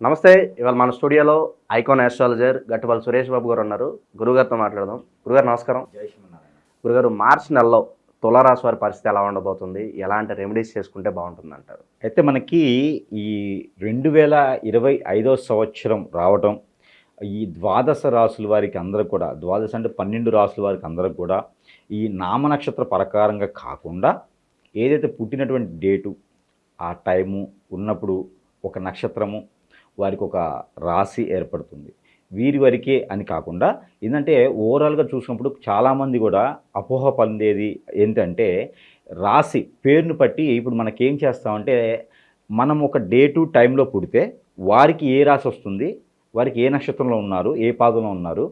నమస్తే ఇవాళ మన స్టూడియోలో ఐకాన్ ఆస్ట్రాలజర్ గట్టుపల్లి సురేష్ బాబు గారు ఉన్నారు. గురుగారితో మాట్లాడదాం. గురుగారు నమస్కారం. గురుగారు మార్చి నెలలో తులారాశి వారి పరిస్థితి ఎలా ఉండబోతుంది? ఎలాంటి రెమెడీస్ చేసుకుంటే బాగుంటుంది అంటారు అయితే మనకి ఈ రెండు వేల ఇరవై ఐదో సంవత్సరం రావటం ఈ ద్వాదశ రాసుల వారికి అందరూ కూడా ద్వాదశ అంటే పన్నెండు రాసుల వారికి అందరూ కూడా ఈ నామ నక్షత్ర ప్రకారంగా కాకుండా ఏదైతే పుట్టినటువంటి డేటు ఆ టైము ఉన్నప్పుడు ఒక నక్షత్రము వారికి ఒక రాశి ఏర్పడుతుంది. వీరి వరకే అని కాకుండా ఏంటంటే ఓవరాల్గా చూసినప్పుడు చాలామంది కూడా అపోహ పొందేది ఏంటంటే రాశి పేరును బట్టి ఇప్పుడు మనకేం చేస్తామంటే మనం ఒక డే టు టైంలో పుడితే వారికి ఏ రాశి వస్తుంది వారికి ఏ నక్షత్రంలో ఉన్నారు ఏ పాదంలో ఉన్నారు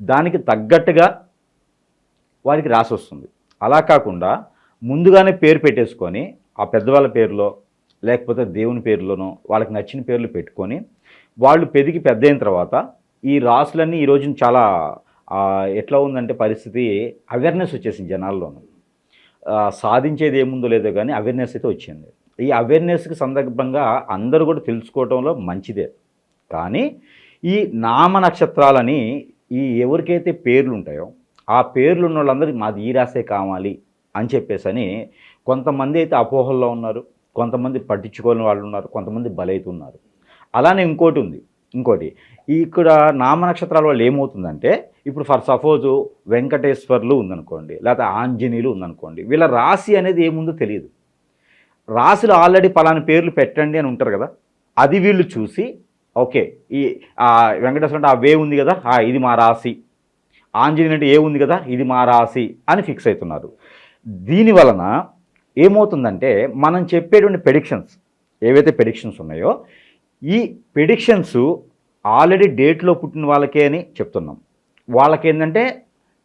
దానికి తగ్గట్టుగా వారికి రాసి వస్తుంది. అలా కాకుండా ముందుగానే పేరు పెట్టేసుకొని ఆ పెద్దవాళ్ళ పేరులో లేకపోతే దేవుని పేర్లోనో వాళ్ళకి నచ్చిన పేర్లు పెట్టుకొని వాళ్ళు పెరిగి పెద్ద అయిన తర్వాత ఈ రాసులన్నీ ఈ రోజున చాలా ఎట్లా ఉందంటే పరిస్థితి అవేర్నెస్ వచ్చేసింది జనాల్లోనూ. సాధించేది ఏముందో లేదో కానీ అవేర్నెస్ అయితే వచ్చింది. ఈ అవేర్నెస్కి సందర్భంగా అందరూ కూడా తెలుసుకోవడంలో మంచిదే. కానీ ఈ నామ నక్షత్రాలని ఈ ఎవరికైతే పేర్లు ఉంటాయో ఆ పేర్లు ఉన్న వాళ్ళందరికీ మాది ఈ రాసే కావాలి అని చెప్పేసి అని కొంతమంది అయితే అపోహల్లో ఉన్నారు. కొంతమంది పట్టించుకోని వాళ్ళు ఉన్నారు కొంతమంది బలైతున్నారు. అలానే ఇంకోటి ఉంది. ఇంకోటి ఇక్కడ నామ నక్షత్రాల వల్ల ఏమవుతుందంటే ఇప్పుడు ఫర్ సపోజ్ వెంకటేశ్వర్లు ఉందనుకోండి లేకపోతే ఆంజనేయులు ఉందనుకోండి వీళ్ళ రాశి అనేది ఏముందో తెలియదు. రాశిలో ఆల్రెడీ పలానా పేర్లు పెట్టండి అని ఉంటారు కదా అది వీళ్ళు చూసి ఓకే ఈ వెంకటేశ్వర అంటే ఆ వే ఉంది కదా ఇది మా రాశి. ఆంజనేయులు అంటే ఏ ఉంది కదా ఇది మా రాశి అని ఫిక్స్ అవుతున్నారు. దీని వలన ఏమవుతుందంటే మనం చెప్పేటువంటి ప్రెడిక్షన్స్ ఏవైతే ప్రెడిక్షన్స్ ఉన్నాయో ఈ ప్రెడిక్షన్స్ ఆల్రెడీ డేట్లో పుట్టిన వాళ్ళకే అని చెప్తున్నాం. వాళ్ళకేంటంటే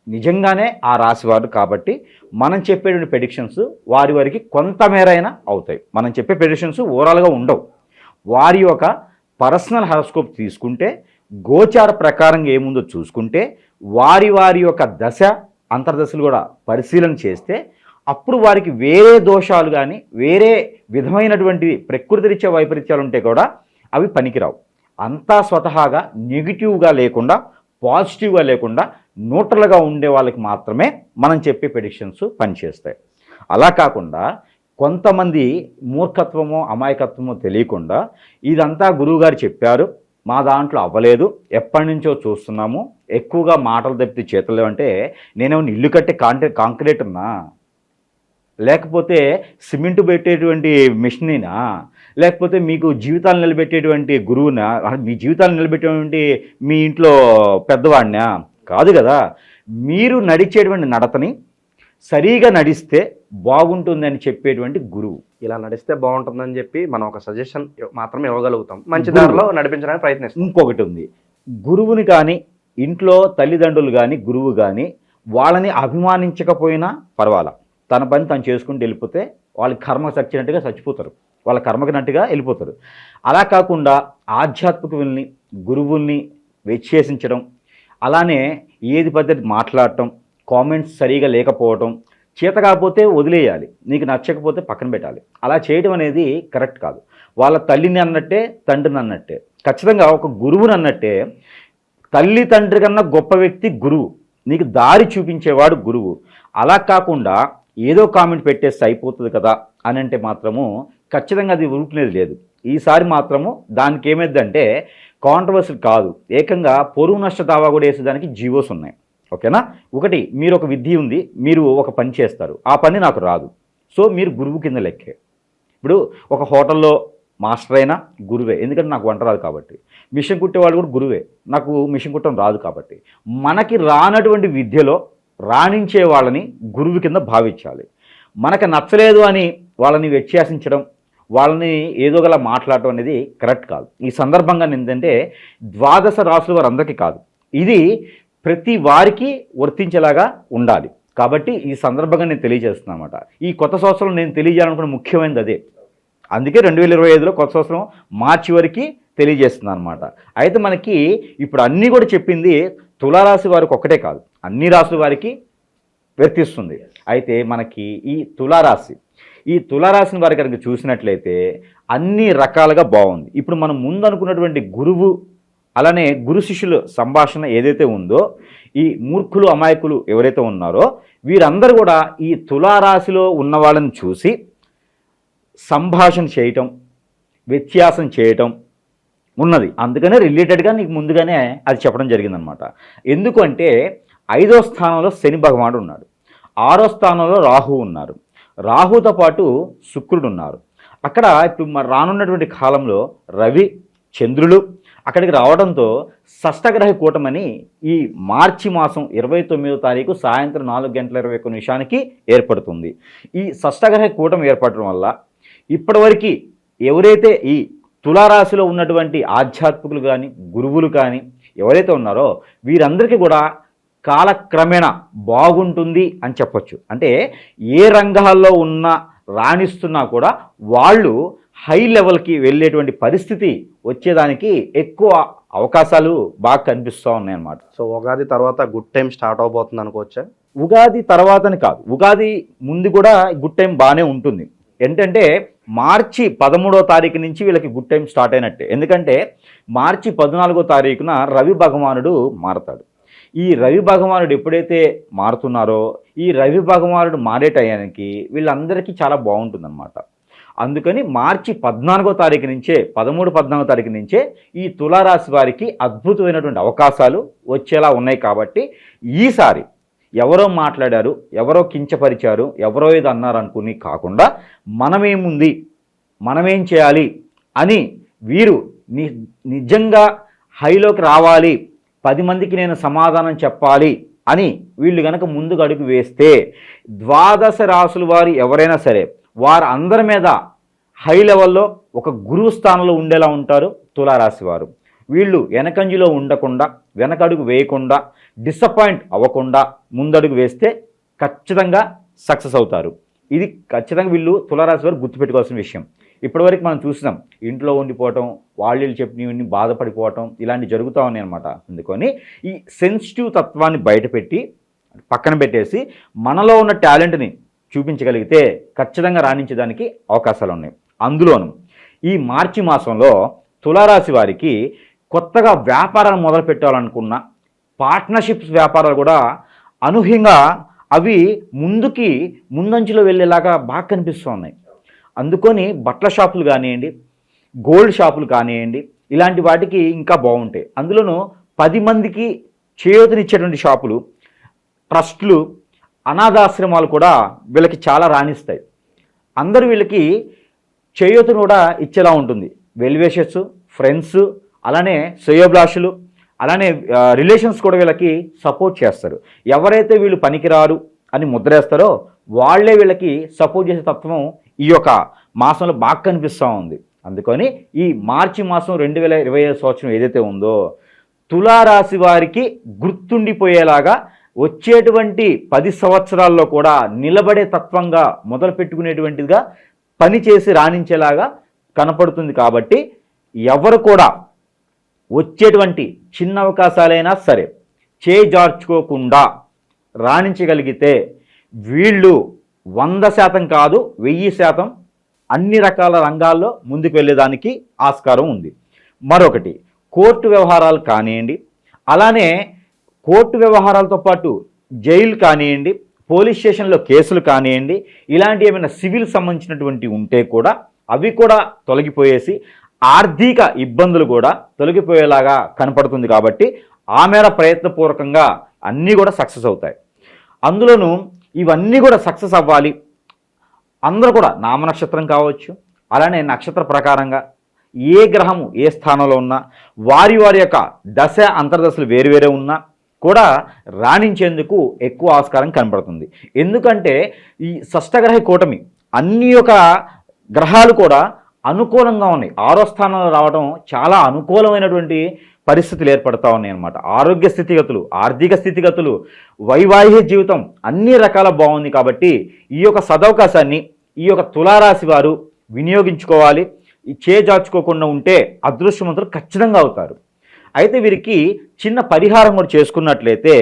నిజంగానే ఆ రాశివారు కాబట్టి మనం చెప్పేటువంటి ప్రెడిక్షన్స్ వారి వారికి కొంతమేరైనా అవుతాయి. మనం చెప్పే ప్రెడిక్షన్స్ ఓవరాల్గా ఉండవు. వారి యొక్క పర్సనల్ హెరోస్కోప్ తీసుకుంటే గోచార ప్రకారంగా ఏముందో చూసుకుంటే వారి వారి యొక్క దశ అంతర్దశలు కూడా పరిశీలన చేస్తే అప్పుడు వారికి వేరే దోషాలు కానీ వేరే విధమైనటువంటి ప్రకృతి రీత్యా వైపరీత్యాలు ఉంటే కూడా అవి పనికిరావు. అంతా స్వతహాగా నెగిటివ్గా లేకుండా పాజిటివ్గా లేకుండా న్యూట్రల్గా ఉండే వాళ్ళకి మాత్రమే మనం చెప్పే ప్రెడిక్షన్స్ పనిచేస్తాయి. అలా కాకుండా కొంతమంది మూర్ఖత్వమో అమాయకత్వమో తెలియకుండా ఇదంతా గురువుగారు చెప్పారు మా దాంట్లో అవ్వలేదు ఎప్పటి నుంచో చూస్తున్నాము ఎక్కువగా మాటలు తప్పితే చేతులు అంటే నేనేమన్నా ఇల్లు కట్టే కాంక్రీట్ కాంక్రీట్ ఉన్నా లేకపోతే సిమెంట్ పెట్టేటువంటి మిషనీనా లేకపోతే మీకు జీవితాలు నిలబెట్టేటువంటి గురువునా మీ జీవితాలు నిలబెట్టేటువంటి మీ ఇంట్లో పెద్దవాడినా కాదు కదా. మీరు నడిచేటువంటి నడతని సరిగా నడిస్తే బాగుంటుందని చెప్పేటువంటి గురువు. ఇలా నడిస్తే బాగుంటుందని చెప్పి మనం ఒక సజెషన్ మాత్రమే ఇవ్వగలుగుతాం. మంచి. దారిలో నడిపించడానికి ప్రయత్నిస్తాం. ఇంకొకటి ఉంది. గురువుని కానీ ఇంట్లో తల్లిదండ్రులు కానీ గురువు కానీ వాళ్ళని అభిమానించకపోయినా పర్వాలా? తన పని తను చేసుకుంటూ వెళ్ళిపోతే వాళ్ళ కర్మ చచ్చినట్టుగా చచ్చిపోతారు. వాళ్ళ కర్మకినట్టుగా వెళ్ళిపోతారు. అలా కాకుండా ఆధ్యాత్మికుల్ని గురువుల్ని వెచ్చేసించడం అలానే ఏది పద్ధతి మాట్లాడటం కామెంట్స్ సరిగా లేకపోవటం చేత కాకపోతే వదిలేయాలి. నీకు నచ్చకపోతే పక్కన పెట్టాలి. అలా చేయడం అనేది కరెక్ట్ కాదు. వాళ్ళ తల్లిని అన్నట్టే తండ్రిని అన్నట్టే. ఖచ్చితంగా ఒక గురువుని అన్నట్టే తల్లి తండ్రి కన్నా గొప్ప వ్యక్తి గురువు. నీకు దారి చూపించేవాడు గురువు. అలా కాకుండా ఏదో కామెంట్ పెట్టేస్తే అయిపోతుంది కదా అని అంటే మాత్రము ఖచ్చితంగా అది ఊరుకునేది లేదు. ఈసారి మాత్రము దానికి ఏమైందంటే కాంట్రవర్సీ కాదు. ఏకంగా పొరుగు నష్ట దావా కూడా వేసేదానికి జీవోస్ ఉన్నాయి. ఓకేనా? ఒకటి మీరు ఒక విద్య ఉంది మీరు ఒక పని చేస్తారు. ఆ పని నాకు రాదు. సో మీరు గురువు కింద లెక్కే. ఇప్పుడు ఒక హోటల్లో మాస్టర్ అయినా గురువే. ఎందుకంటే నాకు వంట రాదు కాబట్టి. మిషన్ కుట్టేవాళ్ళు కూడా గురువే. నాకు మిషన్ కుట్టడం రాదు కాబట్టి. మనకి రానటువంటి విద్యలో రాణించే వాళ్ళని గురువు కింద భావించాలి. మనకు నచ్చలేదు అని వాళ్ళని వ్యత్యాసించడం వాళ్ళని ఏదోగలా మాట్లాడటం అనేది కరెక్ట్ కాదు. ఈ సందర్భంగా ఏంటంటే ద్వాదశ రాసుల వారందరికీ కాదు. ఇది ప్రతి వారికి వర్తించేలాగా ఉండాలి. కాబట్టి ఈ సందర్భంగా నేను తెలియజేస్తున్నాను అనమాట ఈ కొత్త సంవత్సరం నేను తెలియజేయాలనుకున్న ముఖ్యమైనది అదే. అందుకే రెండు వేల ఇరవై ఐదులో కొత్త సంవత్సరం మార్చి వరకు తెలియజేస్తుంది అనమాట అయితే మనకి ఇప్పుడు అన్నీ కూడా చెప్పింది తులారాశి వారికి ఒక్కటే కాదు అన్ని రాసుల వారికి వర్తిస్తుంది అయితే మనకి ఈ తులారాశి ఈ తులారాశిని వారి కనుక చూసినట్లయితే అన్ని రకాలుగా బాగుంది. ఇప్పుడు మనం ముందు అనుకున్నటువంటి గురువు అలానే గురు శిష్యుల సంభాషణ ఏదైతే ఉందో ఈ మూర్ఖులు అమాయకులు ఎవరైతే ఉన్నారో వీరందరూ కూడా ఈ తులారాశిలో ఉన్న వాళ్ళని చూసి సంభాషణ చేయటం వ్యత్యాసం చేయటం ఉన్నది. అందుకనే రిలేటెడ్గా నీకు ముందుగానే అది చెప్పడం జరిగిందనమాట. ఎందుకంటే ఐదో స్థానంలో శని భగవానుడు ఉన్నాడు. ఆరో స్థానంలో రాహు ఉన్నారు. రాహుతో పాటు శుక్రుడు ఉన్నారు. అక్కడ ఇప్పుడు మరి రానున్నటువంటి కాలంలో రవి చంద్రులు అక్కడికి రావడంతో షష్టగ్రహ కూటమని ఈ మార్చి మాసం ఇరవై తొమ్మిదో తారీఖు సాయంత్రం నాలుగు గంటల ఇరవై ఒక్క నిమిషానికి ఏర్పడుతుంది. ఈ షష్టగ్రహ కూటమి ఏర్పడటం వల్ల ఇప్పటివరకు ఎవరైతే ఈ తులారాశిలో ఉన్నటువంటి ఆధ్యాత్మికులు కానీ గురువులు కానీ ఎవరైతే ఉన్నారో వీరందరికీ కూడా కాలక్రమేణా బాగుంటుంది అని చెప్పొచ్చు. అంటే ఏ రంగాల్లో ఉన్న రాణిస్తున్నా కూడా వాళ్ళు హై లెవెల్కి వెళ్ళేటువంటి పరిస్థితి వచ్చేదానికి ఎక్కువ అవకాశాలు బాగా కనిపిస్తూ ఉన్నాయి అన్నమాట సో ఉగాది తర్వాత గుడ్ టైం స్టార్ట్ అవబోతుంది అనుకోవచ్చా? ఉగాది తర్వాతని కాదు. ఉగాది ముందు కూడా గుడ్ టైం బాగానే ఉంటుంది. ఏంటంటే మార్చి పదమూడో తారీఖు నుంచి వీళ్ళకి గుడ్ టైం స్టార్ట్ అయినట్టే. ఎందుకంటే మార్చి పద్నాలుగో తారీఖున రవి భగవానుడు మారతాడు. ఈ రవి భగవానుడు ఎప్పుడైతే మారుతున్నారో ఈ రవి భగవానుడు మారే టయానికి వీళ్ళందరికీ చాలా బాగుంటుందన్నమాట. అందుకని మార్చి పద్నాలుగో తారీఖు నుంచే పదమూడు పద్నాలుగో తారీఖు నుంచే ఈ తులారాశి వారికి అద్భుతమైనటువంటి అవకాశాలు వచ్చేలా ఉన్నాయి కాబట్టి ఈసారి ఎవరో మాట్లాడారు ఎవరో కించపరిచారు ఎవరో ఏదో అన్నారనుకుని కాకుండా మనమేముంది మనమేం చేయాలి అని వీరు ని నిజంగా హైలోకి రావాలి పది మందికి నేను సమాధానం చెప్పాలి అని వీళ్ళు కనుక ముందుకు అడుగు వేస్తే ద్వాదశ రాసుల వారు ఎవరైనా సరే వారు అందరి మీద హై లెవెల్లో ఒక గురువు స్థానంలో ఉండేలా ఉంటారు తులారాశి వారు. వీళ్ళు వెనకంజిలో ఉండకుండా వెనకడుగు వేయకుండా డిసప్పాయింట్ అవ్వకుండా ముందడుగు వేస్తే ఖచ్చితంగా సక్సెస్ అవుతారు. ఇది ఖచ్చితంగా వీళ్ళు తులారాశి వారు గుర్తుపెట్టుకోవాల్సిన విషయం. ఇప్పటివరకు మనం చూసినాం ఇంట్లో ఉండిపోవటం వాళ్ళు చెప్పినవన్నీ బాధపడిపోవటం ఇలాంటివి జరుగుతూ ఉన్నాయి అనమాట అందుకని ఈ సెన్సిటివ్ తత్వాన్ని బయటపెట్టి పక్కన పెట్టేసి మనలో ఉన్న టాలెంట్ని చూపించగలిగితే ఖచ్చితంగా రాణించడానికి అవకాశాలు ఉన్నాయి అందులోను ఈ మార్చి మాసంలో తులారాశి వారికి కొత్తగా వ్యాపారాలు మొదలు పెట్టాలనుకున్న పార్ట్నర్షిప్స్ వ్యాపారాలు కూడా అనూహ్యంగా అవి ముందుకి ముందంచులో వెళ్ళేలాగా బాగా కనిపిస్తూ ఉన్నాయి అందుకొని బట్టల షాపులు కానివ్వండి గోల్డ్ షాపులు కానివ్వండి ఇలాంటి వాటికి ఇంకా బాగుంటాయి. అందులోనూ పది మందికి చేయూతనిచ్చేటువంటి షాపులు ట్రస్ట్లు అనాథాశ్రమాలు కూడా వీళ్ళకి చాలా రాణిస్తాయి. అందరూ వీళ్ళకి చేయూతను కూడా ఇచ్చేలా ఉంటుంది. వెల్వేషర్స్ ఫ్రెండ్స్ అలానే శ్రేయోభిలాషులు అలానే రిలేషన్స్ కూడా వీళ్ళకి సపోర్ట్ చేస్తారు. ఎవరైతే వీళ్ళు పనికిరారు అని ముద్రేస్తారో వాళ్ళే వీళ్ళకి సపోర్ట్ చేసే తత్వం ఈ యొక్క మాసంలో బాగా కనిపిస్తూ ఉంది. అందుకని ఈ మార్చి మాసం రెండు వేల ఇరవై ఐదు సంవత్సరం ఏదైతే ఉందో తులారాశి వారికి గుర్తుండిపోయేలాగా వచ్చేటువంటి పది సంవత్సరాల్లో కూడా నిలబడే తత్వంగా మొదలు పెట్టుకునేటువంటిదిగా పనిచేసి రాణించేలాగా కనపడుతుంది కాబట్టి ఎవరు కూడా వచ్చేటువంటి చిన్న అవకాశాలైనా సరే చేజార్చుకోకుండా రాణించగలిగితే వీళ్ళు వంద శాతం కాదు వెయ్యి శాతం అన్ని రకాల రంగాల్లో ముందుకు వెళ్ళేదానికి ఆస్కారం ఉంది. మరొకటి కోర్టు వ్యవహారాలు కానివ్వండి అలానే కోర్టు వ్యవహారాలతో పాటు జైలు కానివ్వండి పోలీస్ స్టేషన్లో కేసులు కానివ్వండి ఇలాంటి ఏమైనా సివిల్ సంబంధించినటువంటి ఉంటే కూడా అవి కూడా తొలగిపోయేసి ఆర్థిక ఇబ్బందులు కూడా తొలగిపోయేలాగా కనపడుతుంది కాబట్టి ఆ మేర ప్రయత్నపూర్వకంగా అన్నీ కూడా సక్సెస్ అవుతాయి. అందులోనూ ఇవన్నీ కూడా సక్సెస్ అవ్వాలి. అందరూ కూడా నామనక్షత్రం కావచ్చు అలానే నక్షత్ర ప్రకారంగా ఏ గ్రహము ఏ స్థానంలో ఉన్నా వారి వారి యొక్క దశ అంతర్దశలు వేరువేరే ఉన్నా కూడా రాణించేందుకు ఎక్కువ ఆస్కారం కనబడుతుంది. ఎందుకంటే ఈ షష్టగ్రహ కూటమి అన్ని యొక్క గ్రహాలు కూడా అనుకూలంగా ఉన్నాయి. ఆరో స్థానంలో రావడం చాలా అనుకూలమైనటువంటి పరిస్థితులు ఏర్పడతా ఉన్నాయి అన్నమాట ఆరోగ్య స్థితిగతులు ఆర్థిక స్థితిగతులు వైవాహిక జీవితం అన్ని రకాల బాగుంది కాబట్టి ఈ యొక్క సదవకాశాన్ని ఈ యొక్క తులారాశి వారు వినియోగించుకోవాలి. ఈ చేజార్చుకోకుండా ఉంటే అదృష్టవంతులు ఖచ్చితంగా అవుతారు. అయితే వీరికి చిన్న పరిహారం కూడా చేసుకున్నట్లయితే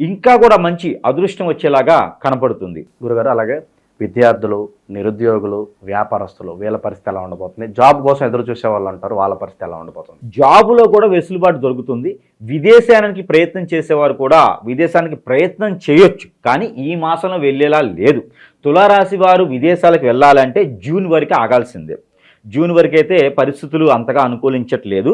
ఇంకా కూడా మంచి అదృష్టం వచ్చేలాగా కనపడుతుంది. గురుగారు అలాగే విద్యార్థులు నిరుద్యోగులు వ్యాపారస్తులు వీళ్ళ పరిస్థితి ఎలా ఉండబోతుంది? జాబ్ కోసం ఎదురు చూసే వాళ్ళు అంటారు వాళ్ళ పరిస్థితి ఎలా ఉండబోతుంది? జాబులో కూడా వెసులుబాటు దొరుకుతుంది. విదేశానికి ప్రయత్నం చేసేవారు కూడా విదేశానికి ప్రయత్నం చేయొచ్చు కానీ ఈ మాసంలో వెళ్ళేలా లేదు. తులారాశి వారు విదేశాలకు వెళ్ళాలంటే జూన్ వరకు ఆగాల్సిందే. జూన్ వరకు అయితే పరిస్థితులు అంతగా అనుకూలించట్లేదు.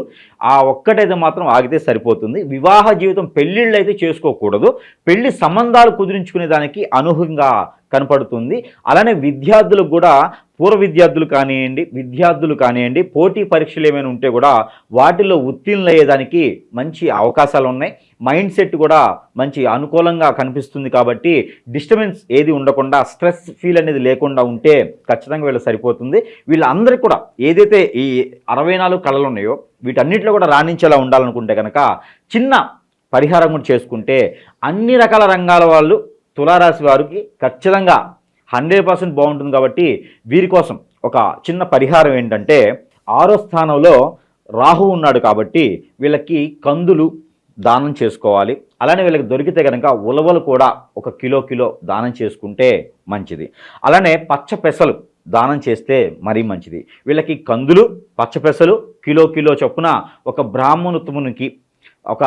ఆ ఒక్కటైతే మాత్రం ఆగితే సరిపోతుంది. వివాహ జీవితం పెళ్ళిళ్ళు అయితే చేసుకోకూడదు. పెళ్ళి సంబంధాలు కుదిరించుకునే దానికి అనూహ్యంగా కనపడుతుంది. అలానే విద్యార్థులకు కూడా పూర్వ విద్యార్థులు కానివ్వండి విద్యార్థులు కానివ్వండి పోటీ పరీక్షలు ఏమైనా ఉంటే కూడా వాటిలో ఉత్తీర్ణులయ్యేదానికి మంచి అవకాశాలు ఉన్నాయి. మైండ్ సెట్ కూడా మంచి అనుకూలంగా కనిపిస్తుంది కాబట్టి డిస్టర్బెన్స్ ఏది ఉండకుండా స్ట్రెస్ ఫీల్ అనేది లేకుండా ఉంటే ఖచ్చితంగా వీళ్ళు సరిపోతుంది. వీళ్ళందరికీ కూడా ఏదైతే ఈ అరవై నాలుగు కళలు ఉన్నాయో వీటన్నిటిలో కూడా రాణించేలా ఉండాలనుకుంటే కనుక చిన్న పరిహారం కూడా చేసుకుంటే అన్ని రకాల రంగాల వాళ్ళు తులారాశి వారికి ఖచ్చితంగా హండ్రెడ్ పర్సెంట్ బాగుంటుంది కాబట్టి వీరి కోసం ఒక చిన్న పరిహారం ఏంటంటే ఆరో స్థానంలో రాహు ఉన్నాడు కాబట్టి వీళ్ళకి కందులు దానం చేసుకోవాలి. అలానే వీళ్ళకి దొరికితే కనుక ఉలవలు కూడా ఒక కిలో కిలో దానం చేసుకుంటే మంచిది. అలానే పచ్చ పెసలు దానం చేస్తే మరీ మంచిది. వీళ్ళకి కందులు పచ్చ పెసలు కిలో కిలో చొప్పున ఒక బ్రాహ్మణోత్తమునికి ఒక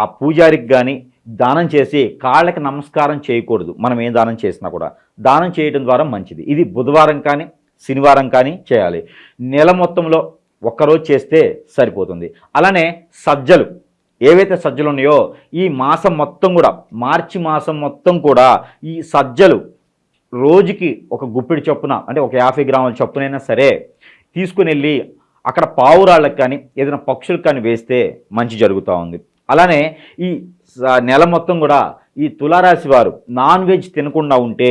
ఆ పూజారికి కానీ దానం చేసి కాళ్ళకి నమస్కారం చేయకూడదు. మనం ఏ దానం చేసినా కూడా. దానం చేయడం ద్వారా మంచిది. ఇది బుధవారం కానీ శనివారం కానీ చేయాలి. నెల మొత్తంలో ఒక్కరోజు చేస్తే సరిపోతుంది. అలానే సజ్జలు. ఏవైతే సజ్జలు ఉన్నాయో ఈ మాసం మొత్తం కూడా మార్చి మాసం మొత్తం కూడా ఈ సజ్జలు రోజుకి ఒక గుప్పిడి చొప్పున అంటే ఒక యాభై గ్రాముల చొప్పునైనా సరే తీసుకుని వెళ్ళి అక్కడ పావురాళ్ళకి కానీ ఏదైనా పక్షులకు కానీ వేస్తే మంచి జరుగుతూ ఉంది. అలానే ఈ స- నెల మొత్తం కూడా ఈ తులారాశి వారు నాన్ వెజ్ తినకుండా ఉంటే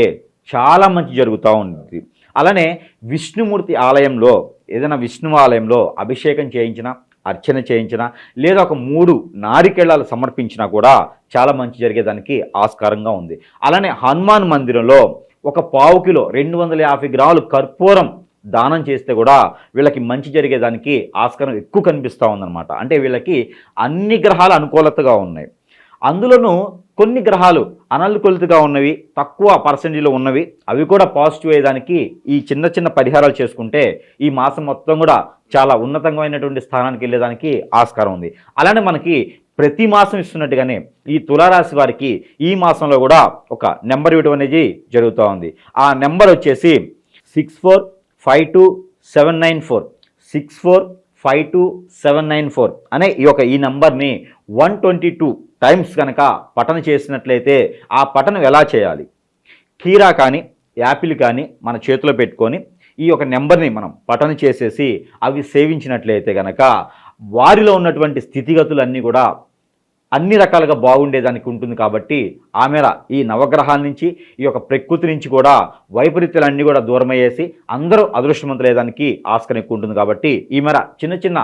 చాలా మంచి జరుగుతూ ఉంటుంది అలానే విష్ణుమూర్తి ఆలయంలో ఏదైనా విష్ణు ఆలయంలో అభిషేకం చేయించిన అర్చన చేయించినా లేదా ఒక మూడు నారికేళాలు సమర్పించినా కూడా చాలా మంచి జరిగేదానికి ఆస్కారంగా ఉంది. అలానే హనుమాన్ మందిరంలో ఒక పావు కిలో రెండు వందల యాభై గ్రాములు కర్పూరం దానం చేస్తే కూడా వీళ్ళకి మంచి జరిగేదానికి ఆస్కారం ఎక్కువ కనిపిస్తూ ఉందన్నమాట. అంటే వీళ్ళకి అన్ని గ్రహాలు అనుకూలతగా ఉన్నాయి. అందులోనూ కొన్ని గ్రహాలు అననుకూలతగా ఉన్నవి తక్కువ పర్సెంటేజ్లో ఉన్నవి అవి కూడా పాజిటివ్ అయ్యేదానికి ఈ చిన్న చిన్న పరిహారాలు చేసుకుంటే ఈ మాసం మొత్తం కూడా చాలా ఉన్నతమైనటువంటి స్థానానికి వెళ్ళేదానికి ఆస్కారం ఉంది. అలానే మనకి ప్రతి మాసం ఇస్తున్నట్టుగానే ఈ తులారాశి వారికి ఈ మాసంలో కూడా ఒక నెంబర్ ఇవ్వడం అనేది జరుగుతూ ఉంది. ఆ నెంబర్ వచ్చేసి six four five two seven nine four. Six four five two seven nine four అనే ఈ యొక్క ఈ నంబర్ని వన్ ట్వంటీ టూ టైమ్స్ కనుక పఠన చేసినట్లయితే ఆ పఠనం ఎలా చేయాలి? కీరా కానీ యాపిల్ కానీ మన చేతిలో పెట్టుకొని ఈ యొక్క నెంబర్ని మనం పఠన చేసేసి అవి సేవించినట్లయితే కనుక వారిలో ఉన్నటువంటి స్థితిగతులన్నీ కూడా అన్ని రకాలుగా బాగుండేదానికి ఉంటుంది కాబట్టి ఆ మేర ఈ నవగ్రహాల నుంచి ఈ యొక్క ప్రకృతి నుంచి కూడా వైపరీత్యాలన్నీ కూడా దూరమయ్యేసి అందరూ అదృష్టవంతులేదానికి ఆస్కారం ఎక్కువ ఉంటుంది కాబట్టి ఈ మేర చిన్న చిన్న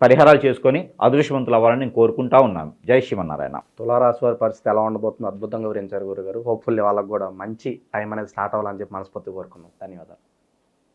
పరిహారాలు చేసుకొని అదృష్టవంతులు అవ్వాలని నేను కోరుకుంటా ఉన్నాను. జై శ్రీమన్నారాయణ. తులారాశి వారి పరిస్థితి ఎలా ఉండబోతుందో అద్భుతంగా వివరించారు గురుగారు. హోప్ఫుల్లీ వాళ్ళకు కూడా మంచి టైం అనేది స్టార్ట్ అవ్వాలని చెప్పి మనస్ఫూర్తి కోరుకున్నాం ధన్యవాదాలు.